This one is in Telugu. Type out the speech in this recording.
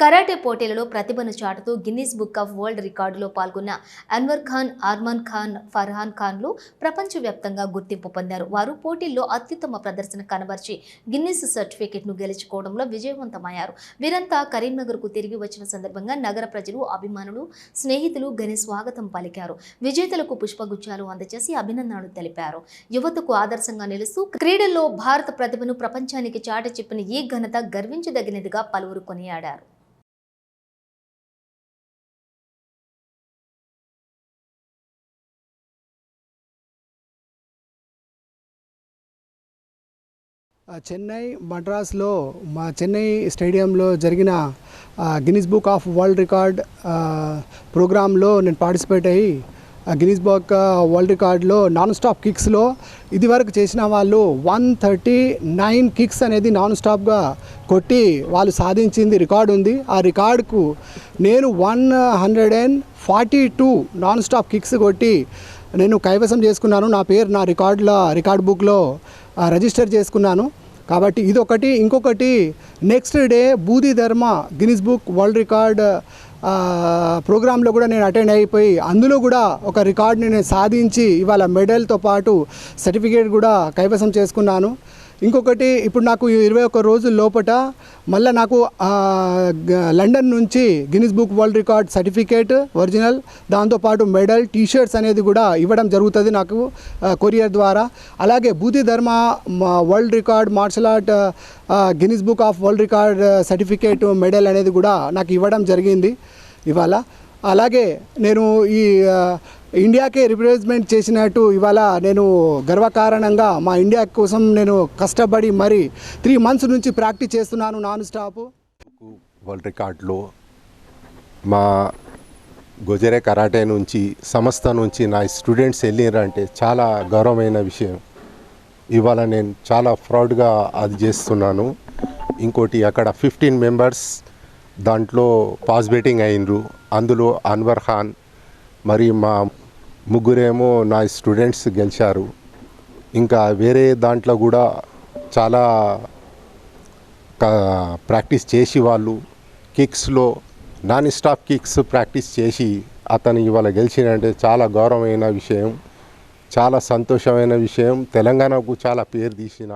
కరాటే పోటీలలో ప్రతిభను చాటుతూ గిన్నీస్ బుక్ ఆఫ్ వరల్డ్ రికార్డులో పాల్గొన్న అన్వర్ ఖాన్ ఆర్మాన్ ఖాన్ ఫర్హాన్ ఖాన్లు ప్రపంచవ్యాప్తంగా గుర్తింపు పొందారు. వారు పోటీల్లో అత్యుత్తమ ప్రదర్శన కనబర్చి గిన్నీస్ సర్టిఫికెట్ను గెలుచుకోవడంలో విజయవంతమయ్యారు. వీరంతా కరీంనగర్కు తిరిగి వచ్చిన సందర్భంగా నగర ప్రజలు అభిమానులు స్నేహితులు ఘన స్వాగతం పలికారు. విజేతలకు పుష్పగుచ్చాలు అందజేసి అభినందనలు తెలిపారు. యువతకు ఆదర్శంగా నిలుస్తూ క్రీడల్లో భారత ప్రతిభను ప్రపంచానికి చాట చెప్పిన ఈ ఘనత గర్వించదగినదిగా పలువురు కొనియాడారు. చెన్నై మద్రాస్లో మా చెన్నై స్టేడియంలో జరిగిన ఆ, Guinness book of world record ప్రోగ్రాంలో నేను పార్టిసిపేట్ అయ్యి ఆ గిన్నిస్ బుక్ వరల్డ్ రికార్డ్లో నాన్ స్టాప్ కిక్స్లో ఇదివరకు చేసిన వాళ్ళు వన్ థర్టీ నైన్ కిక్స్ అనేది నాన్ స్టాప్గా కొట్టి వాళ్ళు సాధించింది రికార్డు ఉంది. ఆ రికార్డుకు నేను one hundred and forty two non stop kicks కొట్టి నేను కైవసం చేసుకున్నాను. నా పేరు నా రికార్డుల రికార్డ్ బుక్లో రిజిస్టర్ చేసుకున్నాను. కాబట్టి ఇదొకటి. ఇంకొకటి నెక్స్ట్ డే బూది ధర్మ గిన్నిస్ బుక్ వరల్డ్ రికార్డ్ ప్రోగ్రాంలో కూడా నేను అటెండ్ అయిపోయి అందులో కూడా ఒక రికార్డ్ని నేను సాధించి ఇవాళ మెడల్తో పాటు సర్టిఫికేట్ కూడా కైవసం చేసుకున్నాను. ఇంకొకటి ఇప్పుడు నాకు ఇరవై ఒక్క రోజుల లోపట మళ్ళీ నాకు లండన్ నుంచి Guinness book world record certificate original దాంతోపాటు మెడల్ టీ షర్ట్స్ అనేది కూడా ఇవ్వడం జరుగుతుంది నాకు కొరియర్ ద్వారా. అలాగే బూతి ధర్మ world record martial art Guinness book of world record certificate medal అనేది కూడా నాకు ఇవ్వడం జరిగింది ఇవాళ. అలాగే నేను ఈ ఇండియాకే రిప్రజెంట్ చేసినట్టు ఇవాళ నేను గర్వకారణంగా మా ఇండియా కోసం నేను కష్టపడి మరి త్రీ మంత్స్ నుంచి ప్రాక్టీస్ చేస్తున్నాను నాన్ స్టాప్. వరల్డ్ రికార్డులో మా గొజరే కరాటే నుంచి సంస్థ నుంచి నా స్టూడెంట్స్ వెళ్ళినారంటే చాలా గౌరవమైన విషయం. ఇవాళ నేను చాలా ప్రౌడ్గా అది చేస్తున్నాను. ఇంకోటి అక్కడ ఫిఫ్టీన్ మెంబర్స్ దాంట్లో పాస్ బెట్టింగ్ అయినరు. అందులో అన్వర్ ఖాన్ మరి మా ముగ్గురేమో నా స్టూడెంట్స్ గెలిచారు. ఇంకా వేరే దాంట్లో కూడా చాలా ప్రాక్టీస్ చేసి వాళ్ళు కిక్స్లో నాన్ స్టాప్ కిక్స్ ప్రాక్టీస్ చేసి అతను ఇవాళ గెలిచినంటే చాలా గౌరవమైన విషయం చాలా సంతోషమైన విషయం. తెలంగాణకు చాలా పేరు తీసిన